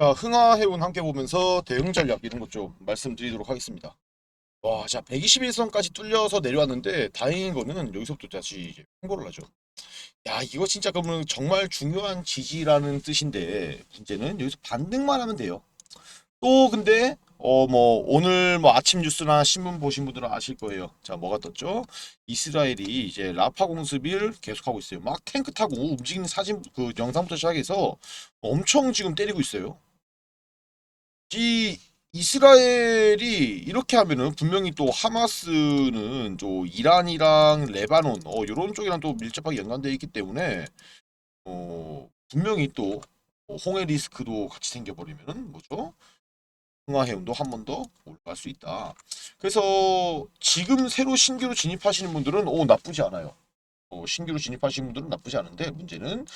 자, 흥하해운 함께 보면서 대응 전략 이런 것 좀 말씀드리도록 하겠습니다. 와, 자, 121선까지 뚫려서 내려왔는데 다행인 거는 여기서부터 다시 이제 홍보를 하죠. 야, 이거 진짜 그러면 정말 중요한 지지라는 뜻인데 문제는 여기서 반등만 하면 돼요. 또 근데 어 뭐 오늘 뭐 아침 뉴스나 신문 보신 분들은 아실 거예요. 자, 뭐가 떴죠? 이스라엘이 이제 라파 공습을 계속하고 있어요. 막 탱크 타고 움직이는 사진 그 영상부터 시작해서 엄청 지금 때리고 있어요. 이 이스라엘이 이렇게 하면은 분명히 또 하마스는 또 이란이랑 레바논 어 요런 쪽이랑 또 밀접하게 연관되어 있기 때문에 어 분명히 또 어, 홍해 리스크도 같이 생겨버리면은 뭐죠? 흥화해운도 한 번 더 올라갈 수 있다. 그래서 지금 새로 신규로 진입하시는 분들은 오 나쁘지 않아요. 어, 신규로 진입하시는 분들은 나쁘지 않은데 문제는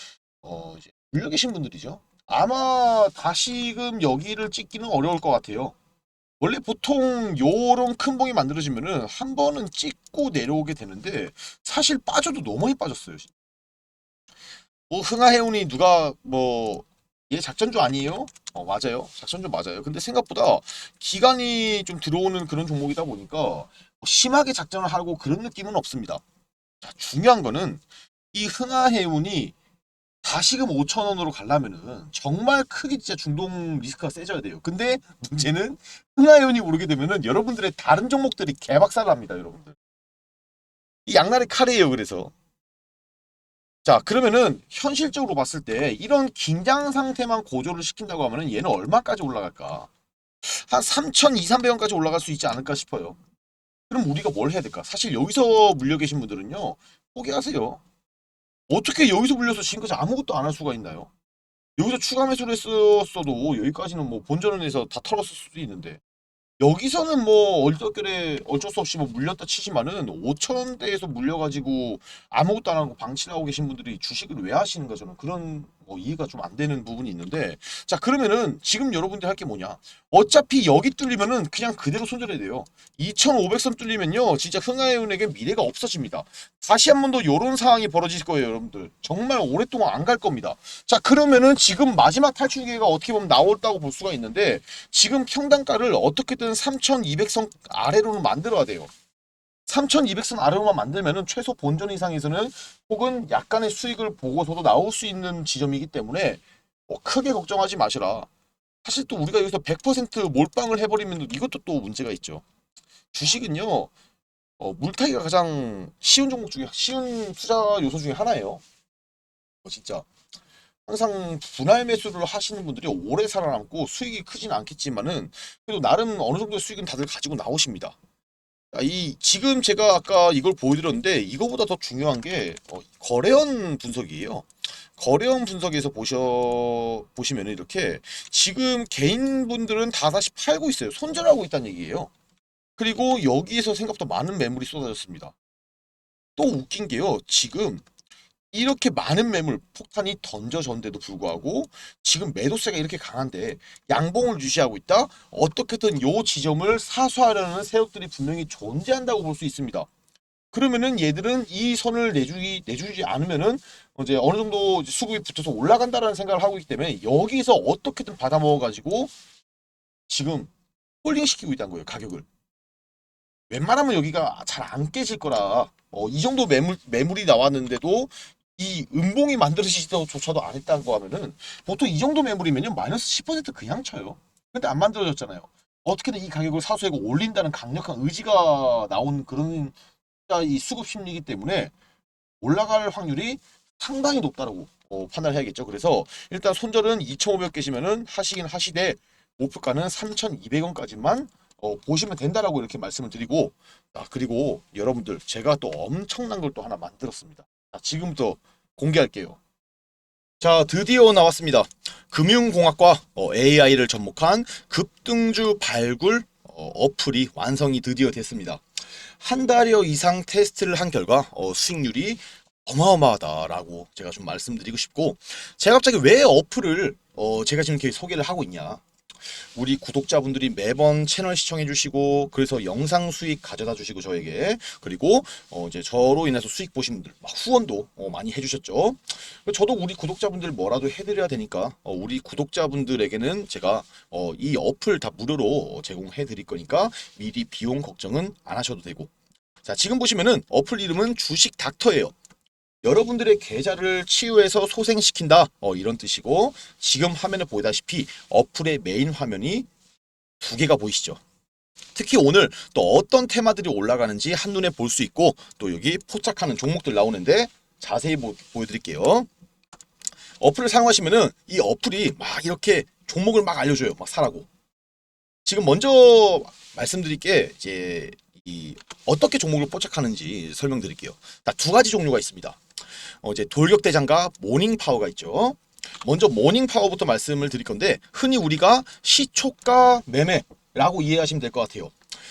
어 이제 물려 계신 분들이죠. 아마 다시금 여기를 찍기는 어려울 것 같아요. 원래 보통 요런 큰 봉이 만들어지면은 한 번은 찍고 내려오게 되는데 사실 빠져도 너무 많이 빠졌어요. 뭐 흥하해운이 누가 뭐 얘 작전주 아니에요? 어 맞아요. 작전주 맞아요. 근데 생각보다 기간이 좀 들어오는 그런 종목이다 보니까 뭐 심하게 작전을 하고 그런 느낌은 없습니다. 자, 중요한 거는 이 흥하해운이 다시금 5천 원으로 가려면은 정말 크게 진짜 중동 리스크가 세져야 돼요. 근데 문제는 흥하해운이 오르게 되면은 여러분들의 다른 종목들이 개박살 납니다, 여러분들. 이 양날의 칼이에요, 그래서. 자, 그러면은 현실적으로 봤을 때 이런 긴장 상태만 고조를 시킨다고 하면은 얘는 얼마까지 올라갈까? 한 3,200원까지 올라갈 수 있지 않을까 싶어요. 그럼 우리가 뭘 해야 될까? 사실 여기서 물려 계신 분들은요, 포기하세요. 어떻게 여기서 물려서 지금까지 아무것도 안 할 수가 있나요? 여기서 추가 매수를 했었어도 여기까지는 뭐 본전원에서 다 털었을 수도 있는데 여기서는 뭐 얼떨결에 어쩔 수 없이 뭐 물렸다 치지만은 5천원대에서 물려가지고 아무것도 안 하고 방치하고 계신 분들이 주식을 왜 하시는가 저는 그런 뭐 이해가 좀 안 되는 부분이 있는데 자 그러면은 지금 여러분들이 할게 뭐냐? 어차피 여기 뚫리면은 그냥 그대로 손절해야 돼요. 2500선 뚫리면요 진짜 흥하해운에게 미래가 없어집니다. 다시 한 번더 요런 상황이 벌어질 거예요 여러분들. 정말 오랫동안 안 갈 겁니다. 자 그러면은 지금 마지막 탈출 기회가 어떻게 보면 나왔다고 볼 수가 있는데 지금 평단가를 어떻게든 3200선 아래로는 만들어야 돼요 3200선 아래로만 만들면은 최소 본전 이상에서는 혹은 약간의 수익을 보고서도 나올 수 있는 지점이기 때문에 뭐 크게 걱정하지 마시라. 사실 또 우리가 여기서 100% 몰빵을 해버리면 이것도 또 문제가 있죠. 주식은요, 어, 물타기가 가장 쉬운 종목 중에 쉬운 투자 요소 중에 하나예요. 어, 진짜 항상 분할 매수를 하시는 분들이 오래 살아남고 수익이 크진 않겠지만은 그래도 나름 어느 정도의 수익은 다들 가지고 나오십니다. 아, 이 지금 제가 아까 이걸 보여드렸는데 이거보다 더 중요한 게 어, 거래원 분석이에요. 거래원 분석에서 보셔 보시면 이렇게 지금 개인분들은 다 다시 팔고 있어요. 손절하고 있다는 얘기예요. 그리고 여기에서 생각보다 많은 매물이 쏟아졌습니다. 또 웃긴 게요. 지금 이렇게 많은 매물 폭탄이 던져졌는데도 불구하고 지금 매도세가 이렇게 강한데 양봉을 유지하고 있다. 어떻게든 요 지점을 사수하려는 세력들이 분명히 존재한다고 볼 수 있습니다. 그러면은 얘들은 이 선을 내주기 내주지 않으면은 이제 어느 정도 수급이 붙어서 올라간다라는 생각을 하고 있기 때문에 여기서 어떻게든 받아 먹어 가지고 지금 홀딩 시키고 있다는 거예요 가격을 웬만하면 여기가 잘 안 깨질 거라 어, 이 정도 매물 매물이 나왔는데도 이 음봉이 만들어지지조차도 안 했다는 거 하면은 보통 이 정도 매물이면요 마이너스 10% 그냥 쳐요 근데 안 만들어졌잖아요 어떻게든 이 가격을 사수하고 올린다는 강력한 의지가 나온 그런 이 수급 심리이기 때문에 올라갈 확률이 상당히 높다라고 어, 판단해야겠죠. 그래서 일단 손절은 2,500 계시면은 하시긴 하시되 목표가는 3,200원까지만 어, 보시면 된다라고 이렇게 말씀을 드리고 아, 그리고 여러분들 제가 또 엄청난 걸 또 하나 만들었습니다. 자, 지금부터 공개할게요. 자, 드디어 나왔습니다. 금융공학과 어, AI를 접목한 급등주 발굴 어, 어플이 완성이 드디어 됐습니다. 한 달여 이상 테스트를 한 결과 어, 수익률이 어마어마하다라고 제가 좀 말씀드리고 싶고 제가 갑자기 왜 어플을 어, 제가 지금 이렇게 소개를 하고 있냐 우리 구독자분들이 매번 채널 시청해 주시고 그래서 영상 수익 가져다 주시고 저에게 그리고 어 이제 저로 인해서 수익 보신 분들 막 후원도 어 많이 해주셨죠. 저도 우리 구독자분들 뭐라도 해드려야 되니까 어 우리 구독자분들에게는 제가 어 이 어플 다 무료로 제공해 드릴 거니까 미리 비용 걱정은 안 하셔도 되고 자 지금 보시면은 어플 이름은 주식 닥터예요. 여러분들의 계좌를 치유해서 소생시킨다. 어, 이런 뜻이고 지금 화면에 보이다시피 어플의 메인 화면이 두 개가 보이시죠? 특히 오늘 또 어떤 테마들이 올라가는지 한눈에 볼 수 있고 또 여기 포착하는 종목들 나오는데 자세히 보, 보여드릴게요. 어플을 사용하시면은 이 어플이 막 이렇게 종목을 막 알려줘요. 막 사라고. 지금 먼저 말씀드릴 게 이제 이 어떻게 종목을 포착하는지 설명드릴게요. 자, 두 가지 종류가 있습니다 어, 이제 돌격대장과 모닝 파워가 있죠. 먼저 모닝 파워부터 말씀을 드릴 건데 흔히 우리가 시초가 매매라고 이해하시면 될 것 같아요.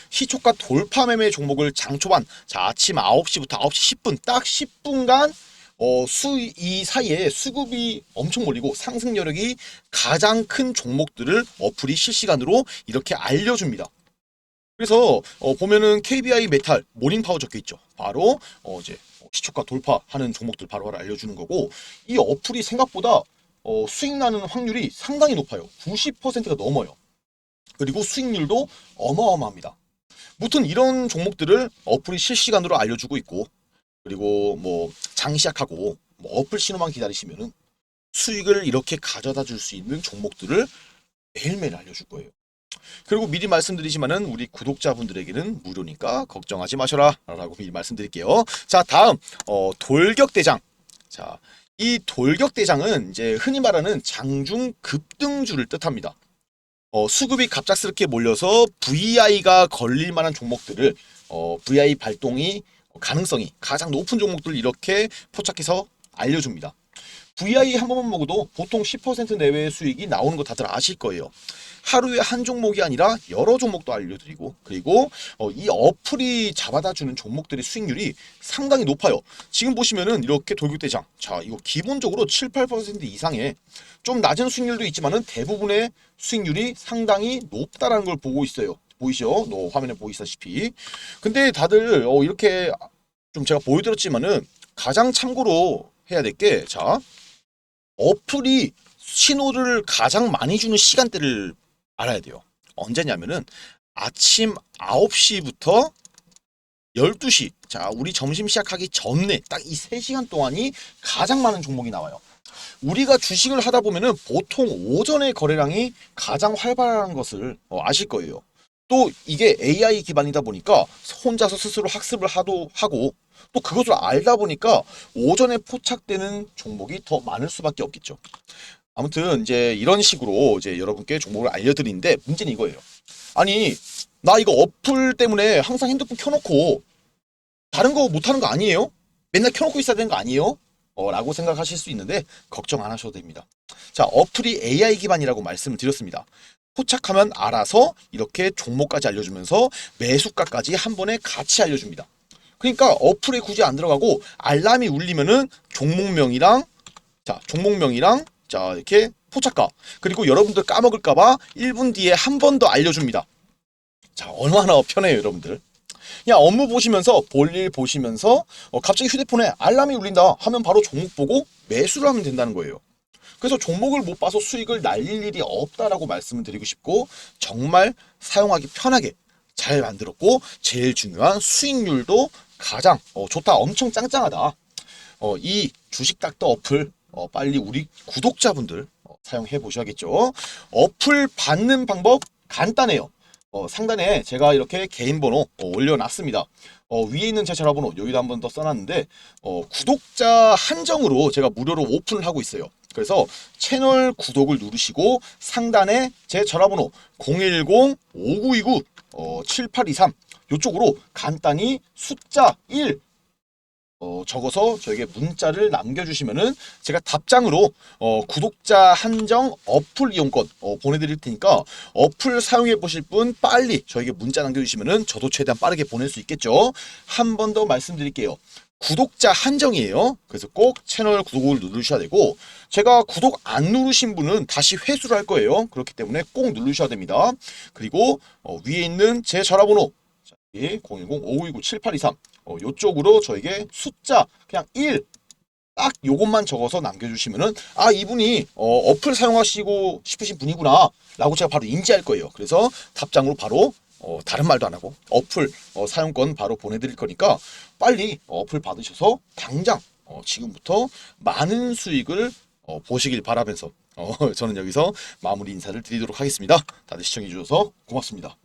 시초가 돌파 매매 종목을 장 초반 자 아침 9시부터 9시 10분 딱 10분간 어, 수, 이 사이에 수급이 엄청 몰리고 상승 여력이 가장 큰 종목들을 어플이 실시간으로 이렇게 알려줍니다. 그래서 어, 보면은 KBI 메탈 모닝 파워 적혀 있죠. 바로 어, 이제 시초가 돌파하는 종목들 바로바로 알려주는 거고 이 어플이 생각보다 어, 수익 나는 확률이 상당히 높아요. 90%가 넘어요. 그리고 수익률도 어마어마합니다. 무튼 이런 종목들을 어플이 실시간으로 알려주고 있고 그리고 뭐 장 시작하고 뭐 어플 신호만 기다리시면은 수익을 이렇게 가져다 줄 수 있는 종목들을 매일매일 알려줄 거예요. 그리고 미리 말씀드리지만은 우리 구독자분들에게는 무료니까 걱정하지 마셔라 라고 미리 말씀드릴게요. 자 다음 어, 돌격대장 자 이 돌격대장은 이제 흔히 말하는 장중 급등주를 뜻합니다. 어, 수급이 갑작스럽게 몰려서 VI가 걸릴 만한 종목들을 어, VI 발동이 가능성이 가장 높은 종목들 이렇게 포착해서 알려줍니다. VI 한 번만 먹어도 보통 10% 내외의 수익이 나오는 거 다들 아실 거예요. 하루에 한 종목이 아니라 여러 종목도 알려드리고 그리고 어, 이 어플이 잡아다 주는 종목들의 수익률이 상당히 높아요. 지금 보시면은 이렇게 돌격대장 자 이거 기본적으로 7, 8% 이상의 좀 낮은 수익률도 있지만은 대부분의 수익률이 상당히 높다라는 걸 보고 있어요. 보이시죠? 너 화면에 보이시다시피. 근데 다들 어, 이렇게 좀 제가 보여드렸지만은 가장 참고로 해야 될 게 자 어플이 신호를 가장 많이 주는 시간대를 알아야 돼요. 언제냐면은 아침 9시부터 12시. 자, 우리 점심 시작하기 전에 딱 이 3시간 동안이 가장 많은 종목이 나와요. 우리가 주식을 하다 보면은 보통 오전에 거래량이 가장 활발한 것을 어, 아실 거예요. 또 이게 AI 기반이다 보니까 혼자서 스스로 학습을 하도 하고 또 그것을 알다 보니까 오전에 포착되는 종목이 더 많을 수밖에 없겠죠. 아무튼 이제 이런 식으로 이제 여러분께 종목을 알려드리는데 문제는 이거예요. 아니 나 이거 어플 때문에 항상 핸드폰 켜놓고 다른 거 못하는 거 아니에요? 맨날 켜놓고 있어야 되는 거 아니에요? 어, 라고 생각하실 수 있는데 걱정 안 하셔도 됩니다. 자 어플이 AI 기반이라고 말씀을 드렸습니다. 포착하면 알아서 이렇게 종목까지 알려주면서 매수가까지 한 번에 같이 알려줍니다. 그러니까 어플에 굳이 안 들어가고 알람이 울리면은 종목명이랑 자 종목명이랑 자 이렇게 포착가 그리고 여러분들 까먹을까봐 1분 뒤에 한 번 더 알려줍니다. 자 얼마나 편해요 여러분들. 그냥 업무 보시면서 볼일 보시면서 어, 갑자기 휴대폰에 알람이 울린다 하면 바로 종목 보고 매수를 하면 된다는 거예요. 그래서 종목을 못 봐서 수익을 날릴 일이 없다라고 말씀을 드리고 싶고 정말 사용하기 편하게 잘 만들었고 제일 중요한 수익률도 가장 어, 좋다. 엄청 짱짱하다. 어, 이 주식 닥터 어플 어, 빨리 우리 구독자분들 어, 사용해 보셔야겠죠. 어플 받는 방법 간단해요. 어, 상단에 제가 이렇게 개인 번호 어, 올려놨습니다. 어, 위에 있는 제 전화번호 여기도 한 번 더 써놨는데 어, 구독자 한정으로 제가 무료로 오픈을 하고 있어요. 그래서 채널 구독을 누르시고 상단에 제 전화번호 010-5929 어, 7823 이쪽으로 간단히 숫자 1 어, 적어서 저에게 문자를 남겨주시면은 제가 답장으로 어, 구독자 한정 어플 이용권 어, 보내드릴 테니까 어플 사용해 보실 분 빨리 저에게 문자 남겨주시면은 저도 최대한 빠르게 보낼 수 있겠죠. 한 번 더 말씀드릴게요. 구독자 한정이에요. 그래서 꼭 채널 구독을 누르셔야 되고 제가 구독 안 누르신 분은 다시 회수를 할 거예요. 그렇기 때문에 꼭 누르셔야 됩니다. 그리고 어, 위에 있는 제 전화번호 010-5529-7823 어, 요쪽으로 저에게 숫자 그냥 1 딱 요것만 적어서 남겨주시면은 아 이분이 어, 어플 사용하시고 싶으신 분이구나 라고 제가 바로 인지할 거예요. 그래서 답장으로 바로 어, 다른 말도 안 하고 어플 어, 사용권 바로 보내드릴 거니까 빨리 어플 받으셔서 당장 어, 지금부터 많은 수익을 어, 보시길 바라면서 어, 저는 여기서 마무리 인사를 드리도록 하겠습니다. 다들 시청해 주셔서 고맙습니다